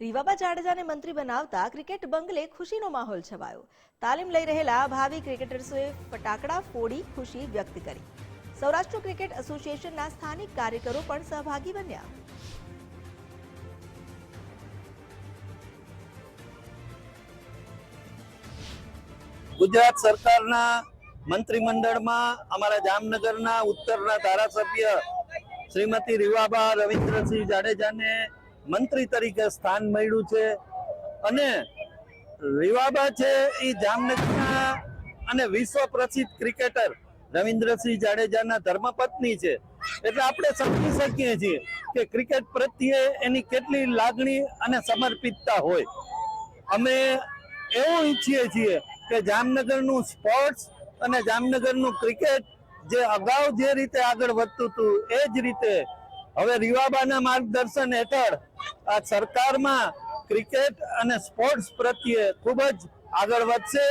રીવાબા જાડેજાને મંત્રી બનાવતા ક્રિકેટ બંગલે ખુશીનો માહોલ છવાયો. તાલીમ લઈ રહેલા ભાવિ ક્રિકેટર્સોએ ફટાકડા ફોડી ખુશી વ્યક્ત કરી. સૌરાષ્ટ્ર ક્રિકેટ એસોસિએશનના સ્થાનિક કાર્યકરો પણ સહભાગી બન્યા. ગુજરાત સરકારના મંત્રીમંડળમાં અમારા જામનગરના ઉત્તરના ધારાસભ્ય શ્રીમતી રીવાબા રવિન્દ્રસિંહ જાડેજાને મંત્રી તરીકે સ્થાન મળ્યું છે. અને રીવાબા છે એ જામનગરના અને વિશ્વ પ્રસિદ્ધ ક્રિકેટર રવિન્દ્રસિંહ જાડેજાના ધર્મપત્ની છે. એટલે આપણે સમજી શકીએ છીએ કે ક્રિકેટ પ્રત્યે એની કેટલી લાગણી અને સમર્પિતતા હોય. અમે એવું ઈચ્છીએ છીએ કે જામનગરનું સ્પોર્ટ્સ અને જામનગરનું ક્રિકેટ જે અગાઉ જે રીતે આગળ વધતું હતું, એ જ રીતે હવે રીવાબાના માર્ગદર્શન હેઠળ આ સરકારમાં ક્રિકેટ અને સ્પોર્ટ્સ પ્રત્યે ખૂબ જ આગળ વધશે.